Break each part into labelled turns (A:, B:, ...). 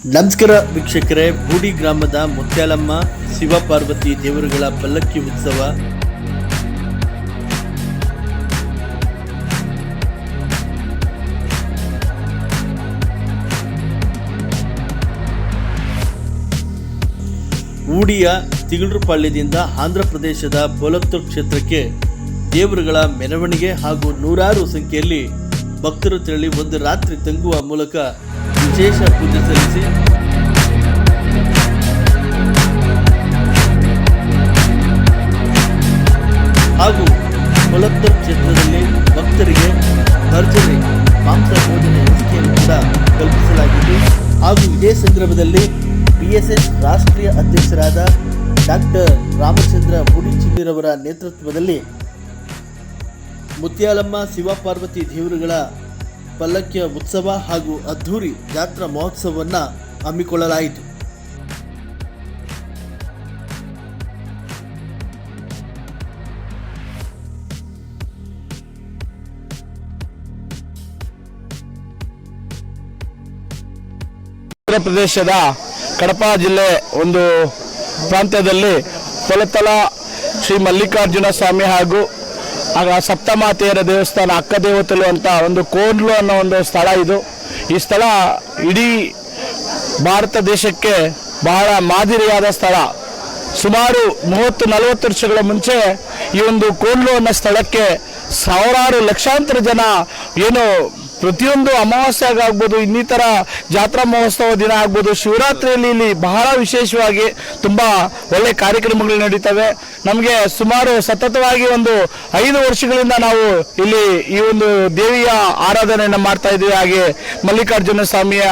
A: ನಮಸ್ಕಾರ ವೀಕ್ಷಕರೇ, ಬೂಡಿ ಗ್ರಾಮದ ಮುತ್ಯಾಲಮ್ಮ ಶಿವಪಾರ್ವತಿ ದೇವರುಗಳ ಪಲ್ಲಕ್ಕಿ ಉತ್ಸವ. ಊಡಿಯ ತಿಗಳರುಪಾಳ್ಯದಿಂದ ಆಂಧ್ರ ಪ್ರದೇಶದ ಪೋಲತ್ತೂರ್ ಕ್ಷೇತ್ರಕ್ಕೆ ದೇವರುಗಳ ಮೆರವಣಿಗೆ ಹಾಗೂ ನೂರಾರು ಸಂಖ್ಯೆಯಲ್ಲಿ ಭಕ್ತರು ತೆರಳಿ ಒಂದು ರಾತ್ರಿ ತಂಗುವ ಮೂಲಕ ವಿಶೇಷ ಪೂಜೆ ಸಲ್ಲಿಸಿ. ಹಾಗೂ ಕೊಲತ್ತೂರ್ ಕ್ಷೇತ್ರದಲ್ಲಿ ಭಕ್ತರಿಗೆ ಭರ್ಜರಿ, ಮಾಂಸ ಭೋಜನ ವ್ಯವಸ್ಥೆಯನ್ನು ಕೂಡ ಕಲ್ಪಿಸಲಾಗಿದ್ದು, ಹಾಗೂ ಇದೇ ಸಂದರ್ಭದಲ್ಲಿ ಬಿಎಸ್ಎಸ್ ರಾಷ್ಟ್ರೀಯ ಅಧ್ಯಕ್ಷರಾದ ಡಾಕ್ಟರ್ ರಾಮಚಂದ್ರ ಬುಡಿಚಿಮ್ಮಿರವರ ನೇತೃತ್ವದಲ್ಲಿ ಮುತ್ಯಾಲಮ್ಮ ಶಿವಪಾರ್ವತಿ ದೇವರುಗಳ ಪಲ್ಲಕ್ಕಿಯ ಉತ್ಸವ ಹಾಗೂ ಅದ್ಧೂರಿ ಜಾತ್ರಾ ಮಹೋತ್ಸವವನ್ನು ಹಮ್ಮಿಕೊಳ್ಳಲಾಯಿತು.
B: ಉತ್ತರ ಪ್ರದೇಶದ ಕಡಪ ಜಿಲ್ಲೆ ಒಂದು ಪ್ರಾಂತ್ಯದಲ್ಲಿ ಕೊಲತಲ ಶ್ರೀ ಮಲ್ಲಿಕಾರ್ಜುನ ಸ್ವಾಮಿ ಹಾಗೂ ಆಗ ಸಪ್ತಮಾತೆಯರ ದೇವಸ್ಥಾನ, ಅಕ್ಕ ದೇವತಲು ಅಂತ ಒಂದು ಕೋಡ್ಲು ಅನ್ನೋ ಒಂದು ಸ್ಥಳ ಇದು. ಈ ಸ್ಥಳ ಇಡೀ ಭಾರತ ದೇಶಕ್ಕೆ ಬಹಳ ಮಾದರಿಯಾದ ಸ್ಥಳ. ಸುಮಾರು ಮೂವತ್ತು, ನಲವತ್ತು ವರ್ಷಗಳ ಮುಂಚೆ ಈ ಒಂದು ಕೋಡ್ಲು ಅನ್ನೋ ಸ್ಥಳಕ್ಕೆ ಸಾವಿರಾರು ಲಕ್ಷಾಂತರ ಜನ ಏನು ಪ್ರತಿಯೊಂದು ಅಮಾವಾಸ್ಯಾಗಾಗ್ಬೋದು ಇನ್ನಿತರ ಜಾತ್ರಾ ಮಹೋತ್ಸವ ದಿನ ಆಗ್ಬೋದು, ಶಿವರಾತ್ರಿಯಲ್ಲಿ ಇಲ್ಲಿ ಬಹಳ ವಿಶೇಷವಾಗಿ ತುಂಬ ಒಳ್ಳೆ ಕಾರ್ಯಕ್ರಮಗಳು ನಡೀತವೆ. ನಮಗೆ ಸುಮಾರು ಸತತವಾಗಿ ಒಂದು ಐದು ವರ್ಷಗಳಿಂದ ನಾವು ಇಲ್ಲಿ ಈ ಒಂದು ದೇವಿಯ ಆರಾಧನೆಯನ್ನು ಮಾಡ್ತಾ ಇದ್ದೀವಿ. ಹಾಗೆ ಮಲ್ಲಿಕಾರ್ಜುನ ಸ್ವಾಮಿಯ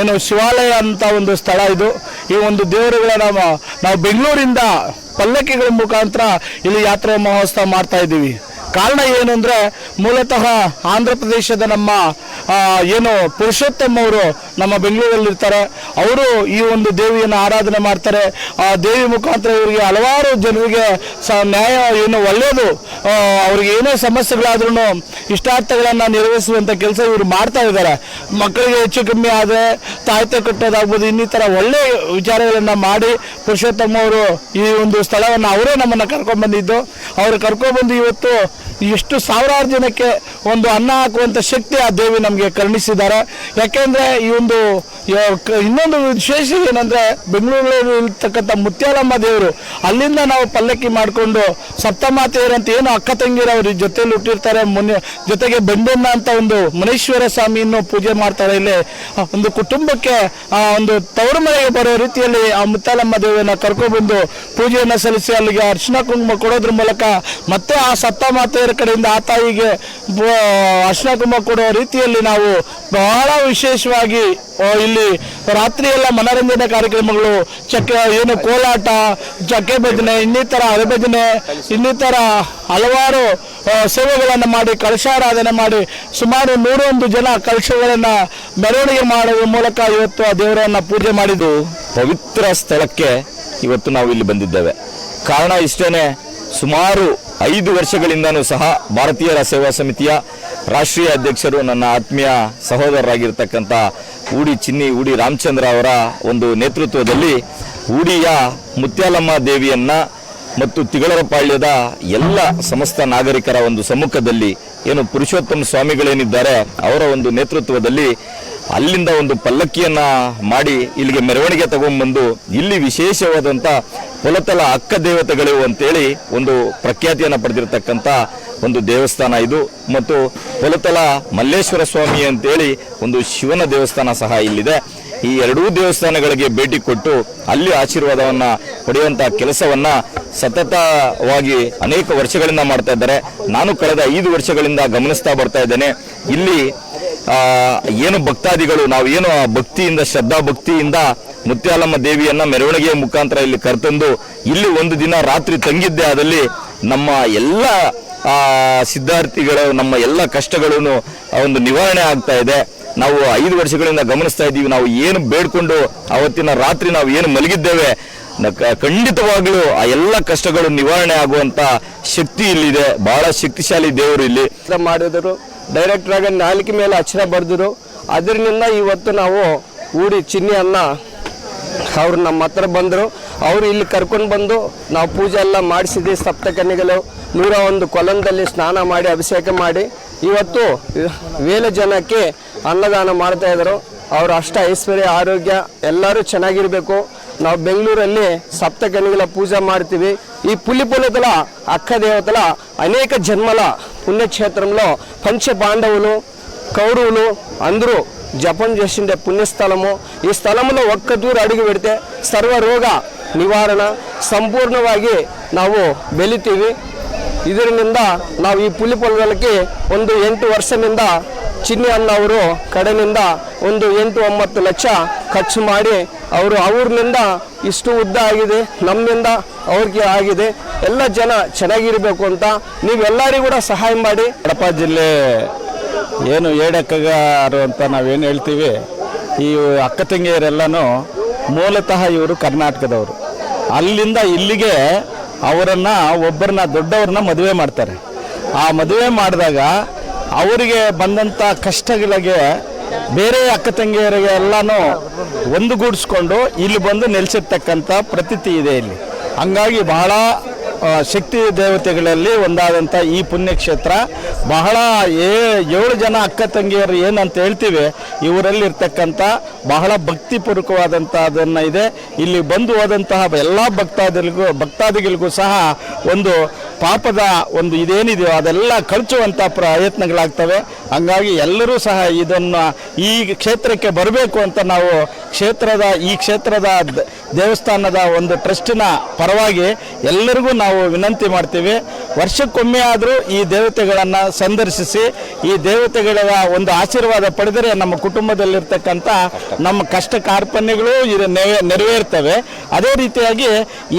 B: ಏನು ಶಿವಾಲಯ ಅಂತ ಒಂದು ಸ್ಥಳ ಇದು. ಈ ಒಂದು ದೇವರುಗಳ ನಾವು ನಾವು ಬೆಂಗಳೂರಿಂದ ಪಲ್ಲಕ್ಕಿಗಳ ಮುಖಾಂತರ ಇಲ್ಲಿ ಯಾತ್ರಾ ಮಹೋತ್ಸವ ಮಾಡ್ತಾ ಇದ್ದೀವಿ. ಕಾರಣ ಏನು ಅಂದರೆ ಮೂಲತಃ ಆಂಧ್ರ ಪ್ರದೇಶದ ನಮ್ಮ ಏನು ಪುರುಷೋತ್ತಮ್ ಅವರು ನಮ್ಮ ಬೆಂಗಳೂರಲ್ಲಿರ್ತಾರೆ. ಅವರು ಈ ಒಂದು ದೇವಿಯನ್ನು ಆರಾಧನೆ ಮಾಡ್ತಾರೆ. ಆ ದೇವಿ ಮುಖಾಂತರ ಇವರಿಗೆ ಹಲವಾರು ಜನರಿಗೆ ಸ, ನ್ಯಾಯ, ಏನು ಒಳ್ಳೆಯದು. ಅವ್ರಿಗೆ ಏನೇ ಸಮಸ್ಯೆಗಳಾದ್ರೂ ಇಷ್ಟಾರ್ಥಗಳನ್ನು ನೆರವೇರಿಸುವಂಥ ಕೆಲಸ ಇವರು ಮಾಡ್ತಾ ಇದ್ದಾರೆ. ಮಕ್ಕಳಿಗೆ ಹೆಚ್ಚು ಕಮ್ಮಿ ಆದರೆ ತಾಯ್ತೆ ಕಟ್ಟೋದಾಗ್ಬೋದು, ಇನ್ನಿತರ ಒಳ್ಳೆ ವಿಚಾರಗಳನ್ನು ಮಾಡಿ ಪುರುಷೋತ್ತಮ ಅವರು ಈ ಒಂದು ಸ್ಥಳವನ್ನು ಅವರೇ ನಮ್ಮನ್ನು ಕರ್ಕೊಂಡ್ಬಂದಿದ್ದು. ಅವರು ಕರ್ಕೊಂಡ್ಬಂದು ಇವತ್ತು ಎಷ್ಟು ಸಾವಿರಾರು ಜನಕ್ಕೆ ಒಂದು ಅನ್ನ ಹಾಕುವಂಥ ಶಕ್ತಿ ಆ ದೇವಿ ನಮಗೆ ಕರುಣಿಸಿದ್ದಾರೆ. ಯಾಕೆಂದರೆ ಈ ಒಂದು ಇನ್ನೊಂದು ವಿಶೇಷ ಏನಂದರೆ ಬೆಂಗಳೂರಲ್ಲಿ ಇರ್ತಕ್ಕಂಥ ಮುತ್ಯಾಲಮ್ಮ ದೇವರು, ಅಲ್ಲಿಂದ ನಾವು ಪಲ್ಲಕ್ಕಿ ಮಾಡಿಕೊಂಡು ಸಪ್ತಮಾತೆಯರಂತ ಏನು ಅಕ್ಕ ತಂಗಿರವರು ಜೊತೆಲಿ ಹುಟ್ಟಿರ್ತಾರೆ. ಮುನ್ನ ಜೊತೆಗೆ ಬೆಂಬೆನ್ನ ಅಂತ ಒಂದು ಮುನೇಶ್ವರ ಸ್ವಾಮಿಯನ್ನು ಪೂಜೆ ಮಾಡ್ತಾರೆ ಇಲ್ಲಿ. ಒಂದು ಕುಟುಂಬಕ್ಕೆ, ಆ, ಒಂದು ತವರು ಮನೆಗೆ ಬರೋ ರೀತಿಯಲ್ಲಿ ಆ ಮುತ್ತಾಲಮ್ಮ ದೇವಿಯನ್ನ ಬಂದು ಪೂಜೆಯನ್ನು ಸಲ್ಲಿಸಿ ಅಲ್ಲಿಗೆ ಅರ್ಚನಾ ಕುಂಕುಮ ಕೊಡೋದ್ರ ಮೂಲಕ ಮತ್ತೆ ಆ ಸತ್ತ ಮಾತೆಯರ ಕಡೆಯಿಂದ ಆ ತಾಯಿಗೆ ಅರ್ಶನ ಕುಂಭ ಕೊಡೋ ರೀತಿಯಲ್ಲಿ ನಾವು ಬಹಳ ವಿಶೇಷವಾಗಿ ಇಲ್ಲಿ ರಾತ್ರಿ ಎಲ್ಲ ಮನರಂಜನೆ ಕಾರ್ಯಕ್ರಮಗಳು, ಚಕ್ಕೆ, ಏನು ಕೋಲಾಟ, ಚಕ್ಕೆ ಭಜನೆ, ಇನ್ನಿತರ ಅರೆಬದನೆ ಇನ್ನಿತರ ಹಲವಾರು ಸೇವೆಗಳನ್ನು ಮಾಡಿ, ಕಲಶಾರಾಧನೆ ಮಾಡಿ, ಸುಮಾರು ನೂರೊಂದು ಜನ ಕಲಶಗಳನ್ನು ಮೆರವಣಿಗೆ ಮಾಡುವ ಮೂಲಕ ಇವತ್ತು ಆ ದೇವರನ್ನ ಪೂಜೆ ಮಾಡಿದ್ದು.
C: ಪವಿತ್ರ ಸ್ಥಳಕ್ಕೆ ಇವತ್ತು ನಾವು ಇಲ್ಲಿ ಬಂದಿದ್ದೇವೆ. ಕಾರಣ ಇಷ್ಟೇನೆ, ಸುಮಾರು ಐದು ವರ್ಷಗಳಿಂದನೂ ಸಹ ಭಾರತೀಯರ ಸೇವಾ ಸಮಿತಿಯ ರಾಷ್ಟ್ರೀಯ ಅಧ್ಯಕ್ಷರು ನನ್ನ ಆತ್ಮೀಯ ಸಹೋದರರಾಗಿರ್ತಕ್ಕಂಥ ಊಡಿ ಚಿನ್ನಿ, ಊಡಿ ರಾಮಚಂದ್ರ ಅವರ ಒಂದು ನೇತೃತ್ವದಲ್ಲಿ ಊಡಿಯ ಮುತ್ಯಾಲಮ್ಮ ದೇವಿಯನ್ನ ಮತ್ತು ತಿಗಳರಪಾಳ್ಯದ ಎಲ್ಲ ಸಮಸ್ತ ನಾಗರಿಕರ ಒಂದು ಸಮ್ಮುಖದಲ್ಲಿ ಏನು ಪುರುಷೋತ್ತಮ ಸ್ವಾಮಿಗಳೇನಿದ್ದಾರೆ ಅವರ ಒಂದು ನೇತೃತ್ವದಲ್ಲಿ ಅಲ್ಲಿಂದ ಒಂದು ಪಲ್ಲಕ್ಕಿಯನ್ನ ಮಾಡಿ ಇಲ್ಲಿಗೆ ಮೆರವಣಿಗೆ ತಗೊಂಡ್ಬಂದು ಇಲ್ಲಿ ವಿಶೇಷವಾದಂಥ ಹೊಲತಲ ಅಕ್ಕ ದೇವತೆಗಳು ಅಂತೇಳಿ ಒಂದು ಪ್ರಖ್ಯಾತಿಯನ್ನು ಪಡೆದಿರತಕ್ಕಂಥ ಒಂದು ದೇವಸ್ಥಾನ ಇದು. ಮತ್ತು ಹೊಲತಲ ಮಲ್ಲೇಶ್ವರ ಸ್ವಾಮಿ ಅಂತೇಳಿ ಒಂದು ಶಿವನ ದೇವಸ್ಥಾನ ಸಹ ಇಲ್ಲಿದೆ. ಈ ಎರಡೂ ದೇವಸ್ಥಾನಗಳಿಗೆ ಭೇಟಿ ಕೊಟ್ಟು ಅಲ್ಲಿ ಆಶೀರ್ವಾದವನ್ನು ಪಡೆಯುವಂಥ ಕೆಲಸವನ್ನ ಸತತವಾಗಿ ಅನೇಕ ವರ್ಷಗಳಿಂದ ಮಾಡ್ತಾ ಇದ್ದಾರೆ. ನಾನು ಕಳೆದ ಐದು ವರ್ಷಗಳಿಂದ ಗಮನಿಸ್ತಾ ಬರ್ತಾ ಇದ್ದೇನೆ. ಇಲ್ಲಿ ಏನು ಭಕ್ತಾದಿಗಳು ನಾವು ಏನು ಭಕ್ತಿಯಿಂದ ಶ್ರದ್ಧಾ ಭಕ್ತಿಯಿಂದ ಮುತ್ಯಾಲಮ್ಮ ದೇವಿಯನ್ನ ಮೆರವಣಿಗೆಯ ಮುಖಾಂತರ ಇಲ್ಲಿ ಕರೆತಂದು ಇಲ್ಲಿ ಒಂದು ದಿನ ರಾತ್ರಿ ತಂಗಿದ್ದೆ ಆದಲ್ಲಿ ನಮ್ಮ ಎಲ್ಲ ಸಿದ್ಧಾರ್ಥಿಗಳ, ನಮ್ಮ ಎಲ್ಲ ಕಷ್ಟಗಳನ್ನು ಒಂದು ನಿವಾರಣೆ ಆಗ್ತಾ ಇದೆ. ನಾವು ಐದು ವರ್ಷಗಳಿಂದ ಗಮನಿಸ್ತಾ ಇದ್ದೀವಿ. ನಾವು ಏನು ಬೇಡ್ಕೊಂಡು ಅವತ್ತಿನ ರಾತ್ರಿ ನಾವು ಏನು ಮಲಗಿದ್ದೇವೆ. ಖಂಡಿತವಾಗಲೂ ಆ ಎಲ್ಲ ಕಷ್ಟಗಳು ನಿವಾರಣೆ ಆಗುವಂತ ಶಕ್ತಿ ಇಲ್ಲಿದೆ. ಬಹಳ ಶಕ್ತಿಶಾಲಿ ದೇವರು ಇಲ್ಲಿ.
B: ಮಾಡಿದರು. ಡೈರೆಕ್ಟರ್ ಆಗಿ ನಾಲ್ಕು ಮೇಲೆ ಅಕ್ಷರ ಬರೆದರು. ಅದರಿಂದ ಇವತ್ತು ನಾವು
D: ಊಡಿ ಚಿನ್ನಿ ಅನ್ನ ಅವ್ರು ನಮ್ಮ ಹತ್ರ ಬಂದರು ಅವರು ಇಲ್ಲಿ ಕರ್ಕೊಂಡು ಬಂದು ನಾವು ಪೂಜೆ ಎಲ್ಲ ಮಾಡಿಸಿದ್ವಿ ಸಪ್ತಕನ್ನಿಗಳು ನೂರ ಒಂದು ಕೊಲಂದಲ್ಲಿ ಸ್ನಾನ ಮಾಡಿ ಅಭಿಷೇಕ ಮಾಡಿ ಇವತ್ತು ವೇಲ ಜನಕ್ಕೆ ಅನ್ನದಾನ ಮಾಡ್ತಾ ಇದ್ರು ಅವ್ರ ಅಷ್ಟ ಐಶ್ವರ್ಯ ಆರೋಗ್ಯ ಎಲ್ಲರೂ ಚೆನ್ನಾಗಿರಬೇಕು ನಾವು ಬೆಂಗಳೂರಲ್ಲಿ ಸಪ್ತಕನ್ನಿಗಳ ಪೂಜೆ ಮಾಡ್ತೀವಿ ఈ పులి పులితల అక్క దేవతల అనేక జన్మల పుణ్యక్షేత్రంలో పంచ పాండవులు కౌరవులు అందరూ జపం చేసిండే పుణ్యస్థలము ఈ స్థలంలో ఒక్క దూరు అడుగు పెడితే ಸರ್ವರೋಗ ನಿವಾರಣ ಸಂಪೂರ್ಣವಾಗಿ ನಾವು ಬೆಳಿತೀವಿ ಇದರಿಂದ ನಾವು ಈ ಪುಲಿ ಪೊಲಗಳಿಗೆ ಒಂದು ಎಂಟು ವರ್ಷದಿಂದ ಚಿನ್ನಿ ಅಣ್ಣ ಅವರು ಕಡೆನಿಂದ ಒಂದು ಎಂಟು ಒಂಬತ್ತು ಲಕ್ಷ ಖರ್ಚು ಮಾಡಿ ಅವರು ಅವ್ರನಿಂದ ಇಷ್ಟು ಉದ್ದ ಆಗಿದೆ ನಮ್ಮಿಂದ ಅವ್ರಿಗೆ ಆಗಿದೆ ಎಲ್ಲ ಜನ ಚೆನ್ನಾಗಿರಬೇಕು ಅಂತ ನೀವೆಲ್ಲರಿಗೂ ಕೂಡ ಸಹಾಯ ಮಾಡಿ
B: ಕಡಪ ಜಿಲ್ಲೆ ಏನು ಏಡಕ್ಕಗಾರು ಅಂತ ನಾವೇನು ಹೇಳ್ತೀವಿ, ಈ ಅಕ್ಕ ತಂಗಿಯರೆಲ್ಲನೂ ಮೂಲತಃ ಇವರು ಕರ್ನಾಟಕದವರು. ಅಲ್ಲಿಂದ ಇಲ್ಲಿಗೆ ಅವರನ್ನು, ಒಬ್ಬರನ್ನ, ದೊಡ್ಡವ್ರನ್ನ ಮದುವೆ ಮಾಡ್ತಾರೆ. ಆ ಮದುವೆ ಮಾಡಿದಾಗ ಅವರಿಗೆ ಬಂದಂಥ ಕಷ್ಟಗಳಿಗೆ ಬೇರೆ ಅಕ್ಕ ತಂಗಿಯರಿಗೆ ಎಲ್ಲನೂ ಒಂದುಗೂಡಿಸ್ಕೊಂಡು ಇಲ್ಲಿ ಬಂದು ನೆಲೆಸಿರ್ತಕ್ಕಂಥ ಪ್ರತೀತಿ ಇದೆ ಇಲ್ಲಿ. ಹಂಗಾಗಿ ಬಹಳ ಶಕ್ತಿ ದೇವತೆಗಳಲ್ಲಿ ಒಂದಾದಂಥ ಈ ಪುಣ್ಯಕ್ಷೇತ್ರ. ಬಹಳ ಏ, ಏಳು ಜನ ಅಕ್ಕ ತಂಗಿಯರು ಏನಂತ ಹೇಳ್ತೀವಿ ಇವರಲ್ಲಿ ಇರ್ತಕ್ಕಂಥ ಬಹಳ ಭಕ್ತಿಪೂರ್ವಕವಾದಂಥ ಅದನ್ನು ಇದೆ. ಇಲ್ಲಿ ಬಂದು ಹೋದಂತಹ ಎಲ್ಲ ಭಕ್ತಾದಿಗಳಿಗೂ ಭಕ್ತಾದಿಗಳಿಗೂ ಸಹ ಒಂದು ಪಾಪದ ಒಂದು ಇದೇನಿದೆಯೋ ಅದೆಲ್ಲ ಖರ್ಚುವಂಥ ಪ್ರಯತ್ನಗಳಾಗ್ತವೆ. ಹಂಗಾಗಿ ಎಲ್ಲರೂ ಸಹ ಇದನ್ನು ಈ ಕ್ಷೇತ್ರಕ್ಕೆ ಬರಬೇಕು ಅಂತ ನಾವು ಕ್ಷೇತ್ರದ, ಈ ಕ್ಷೇತ್ರದ ದೇವಸ್ಥಾನದ ಒಂದು ಟ್ರಸ್ಟಿನ ಪರವಾಗಿ ಎಲ್ಲರಿಗೂ ನಾವು ವಿನಂತಿ ಮಾಡ್ತೀವಿ. ವರ್ಷಕ್ಕೊಮ್ಮೆ ಆದರೂ ಈ ದೇವತೆಗಳನ್ನು ಸಂದರ್ಶಿಸಿ, ಈ ದೇವತೆಗಳ ಒಂದು ಆಶೀರ್ವಾದ ಪಡೆದರೆ ನಮ್ಮ ಕುಟುಂಬದಲ್ಲಿರ್ತಕ್ಕಂಥ ನಮ್ಮ ಕಷ್ಟ ಕಾರ್ಪಣ್ಯಗಳು ಇದು ನೆರವೇರ್ತವೆ. ಅದೇ ರೀತಿಯಾಗಿ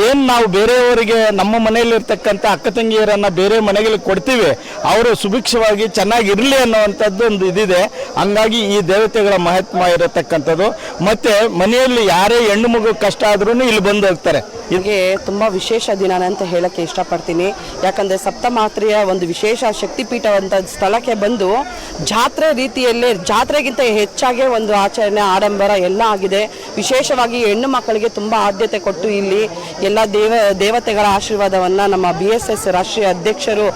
B: ಏನು ನಾವು ಬೇರೆಯವರಿಗೆ ನಮ್ಮ ಮನೆಯಲ್ಲಿರ್ತಕ್ಕಂಥ ಅಕ್ಕ ತಂಗಿಯರನ್ನು ಬೇರೆ ಮನೆಗಳಿಗೆ ಕೊಡ್ತೀವಿ, ಅವರು ಸುಭಿಕ್ಷವಾಗಿ ಚೆನ್ನಾಗಿರಲಿ ಅನ್ನುವಂಥದ್ದು ಒಂದು ಇದಿದೆ. ಹಂಗಾಗಿ ಈ ದೇವತೆಗಳ ಮಹತ್ವ ಇರತಕ್ಕಂಥದ್ದು. ಮತ್ತೆ ಮನೆಯಲ್ಲಿ ಯಾರೇ ಹೆಣ್ಣು ಮಗು ಕಷ್ಟ ಆದ್ರೂ ಇಲ್ಲಿ ಬಂದು ಹೋಗ್ತಾರೆ.
E: ನನಗೆ ತುಂಬ ವಿಶೇಷ ದಿನ ಅಂತ ಹೇಳಕ್ಕೆ ಇಷ್ಟಪಡ್ತೀನಿ. ಯಾಕಂದರೆ ಸಪ್ತಮಾತ್ರೆಯ ಒಂದು ವಿಶೇಷ ಶಕ್ತಿಪೀಠವಂಥ ಸ್ಥಳಕ್ಕೆ ಬಂದು ಜಾತ್ರೆ ರೀತಿಯಲ್ಲೇ, ಜಾತ್ರೆಗಿಂತ ಹೆಚ್ಚಾಗಿ ಒಂದು ಆಚರಣೆ ಆಡಂಬರ ಎಲ್ಲ ಆಗಿದೆ. ವಿಶೇಷವಾಗಿ ಹೆಣ್ಣು ಮಕ್ಕಳಿಗೆ ತುಂಬ ಆದ್ಯತೆ ಕೊಟ್ಟು ಇಲ್ಲಿ ಎಲ್ಲ ದೇವ, ದೇವತೆಗಳ ಆಶೀರ್ವಾದವನ್ನು ನಮ್ಮ ಬಿ ಎಸ್ ಎಸ್ ರಾಷ್ಟ್ರೀಯ ಅಧ್ಯಕ್ಷರು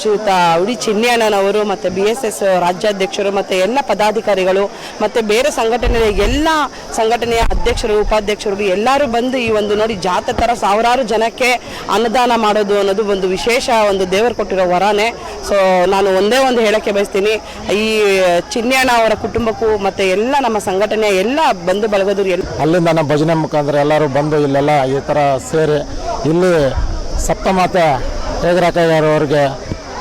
E: ಶ್ರೀಯುತ ಉಡಿ ಚಿನ್ನಿಯಣ್ಣನವರು ಮತ್ತು ಬಿ ಎಸ್ ಎಸ್ ರಾಜ್ಯಾಧ್ಯಕ್ಷರು ಮತ್ತು ಎಲ್ಲ ಪದಾಧಿಕಾರಿಗಳು ಮತ್ತು ಬೇರೆ ಸಂಘಟನೆಯ ಎಲ್ಲ ಸಂಘಟನೆಯ ಅಧ್ಯಕ್ಷರು, ಉಪಾಧ್ಯಕ್ಷರು ಎಲ್ಲರೂ ಬಂದು ಈ ಒಂದು ನೋಡಿ ಜಾತ್ರೆ ಥರ ಸಾವಿರಾರು ಜನಕ್ಕೆ ಅನ್ನದಾನ ಮಾಡೋದು ಅನ್ನೋದು ಒಂದು ವಿಶೇಷ ಒಂದು ದೇವರು ಕೊಟ್ಟಿರೋ ವರನೇ. ಸೊ ನಾನು ಒಂದೇ ಒಂದು ಹೇಳಕ್ಕೆ ಬಯಸ್ತೀನಿ. ಈ ಚಿನ್ನಣ್ಣ ಅವರ ಕುಟುಂಬಕ್ಕೂ ಮತ್ತು ಎಲ್ಲ ನಮ್ಮ ಸಂಘಟನೆ ಎಲ್ಲ ಬಂಧು ಬಳಗದವರು ಎಲ್ಲ
F: ಅಲ್ಲಿಂದ ನಮ್ಮ ಭಜನೆ ಮುಖಾಂತರ ಎಲ್ಲರೂ ಬಂದು ಇಲ್ಲೆಲ್ಲ ಈ ಥರ ಸೇರಿ ಇಲ್ಲಿ ಸಪ್ತಮಾತೆ ಹೇಗರಾಕಯ್ಯರವ್ರಿಗೆ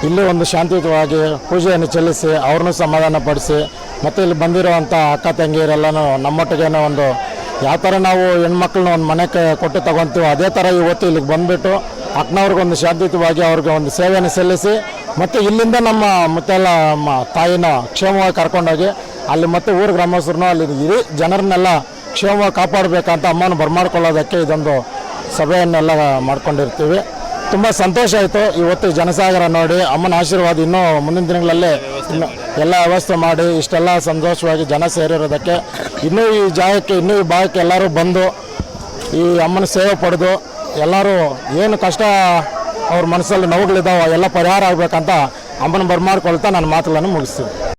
F: ಇಲ್ಲಿ ಒಂದು ಶಾಂತಿಯುತವಾಗಿ ಪೂಜೆಯನ್ನು ಚೆಲ್ಲಿಸಿ ಅವ್ರನ್ನೂ ಸಮಾಧಾನಪಡಿಸಿ ಮತ್ತು ಇಲ್ಲಿ ಬಂದಿರುವಂಥ ಅಕ್ಕ ತಂಗಿಯರೆಲ್ಲನೂ ನಮ್ಮೊಟ್ಟಿಗೆ ಒಂದು ಯಾವ ಥರ ನಾವು ಹೆಣ್ಮಕ್ಳನ್ನ ಒಂದು ಮನೆಗೆ ಕೊಟ್ಟು ತಗೊತೀವೋ ಅದೇ ಥರ ಇವತ್ತು ಇಲ್ಲಿಗೆ ಬಂದುಬಿಟ್ಟು ಅಕ್ಕನವ್ರಿಗೊಂದು ಶಾಂತಿಯುತವಾಗಿ ಅವ್ರಿಗೆ ಒಂದು ಸೇವೆಯನ್ನು ಸಲ್ಲಿಸಿ ಮತ್ತು ಇಲ್ಲಿಂದ ನಮ್ಮ ಮತ್ತೆಲ್ಲ ನಮ್ಮ ತಾಯಿನ ಕ್ಷೇಮವಾಗಿ ಕರ್ಕೊಂಡೋಗಿ ಅಲ್ಲಿ ಮತ್ತೆ ಊರು ಗ್ರಾಮಸ್ಥರನ್ನು ಅಲ್ಲಿ ಇಡೀ ಜನರನ್ನೆಲ್ಲ ಕ್ಷೇಮವಾಗಿ ಕಾಪಾಡಬೇಕಂತ ಅಮ್ಮನ ಬರ್ಮಾಡ್ಕೊಳ್ಳೋದಕ್ಕೆ ಇದೊಂದು ಸಭೆಯನ್ನೆಲ್ಲ ಮಾಡ್ಕೊಂಡಿರ್ತೀವಿ. ತುಂಬ ಸಂತೋಷ ಆಯಿತು. ಇವತ್ತು ಜನಸಾಗರ ನೋಡಿ ಅಮ್ಮನ ಆಶೀರ್ವಾದ ಇನ್ನೂ ಮುಂದಿನ ದಿನಗಳಲ್ಲಿ ಎಲ್ಲ ವ್ಯವಸ್ಥೆ ಮಾಡಿ ಇಷ್ಟೆಲ್ಲ ಸಂತೋಷವಾಗಿ ಜನ ಸೇರಿರೋದಕ್ಕೆ ಇನ್ನೂ ಈ ಜಾಗಕ್ಕೆ ಇನ್ನೂ ಈ ಭಾಗಕ್ಕೆ ಎಲ್ಲರೂ ಬಂದು ಈ ಅಮ್ಮನ ಸೇವೆ ಪಡೆದು ಎಲ್ಲರೂ ಏನು ಕಷ್ಟ ಅವ್ರ ಮನಸ್ಸಲ್ಲಿ ನೋವುಗಳಿದ್ದಾವೆ ಎಲ್ಲ ಪರಿಹಾರ ಆಗಬೇಕಂತ ಅಮ್ಮನ ಬರ್ಮಾಡ್ಕೊಳ್ತಾ ನನ್ನ ಮಾತುಗಳನ್ನು ಮುಗಿಸ್ತೀನಿ.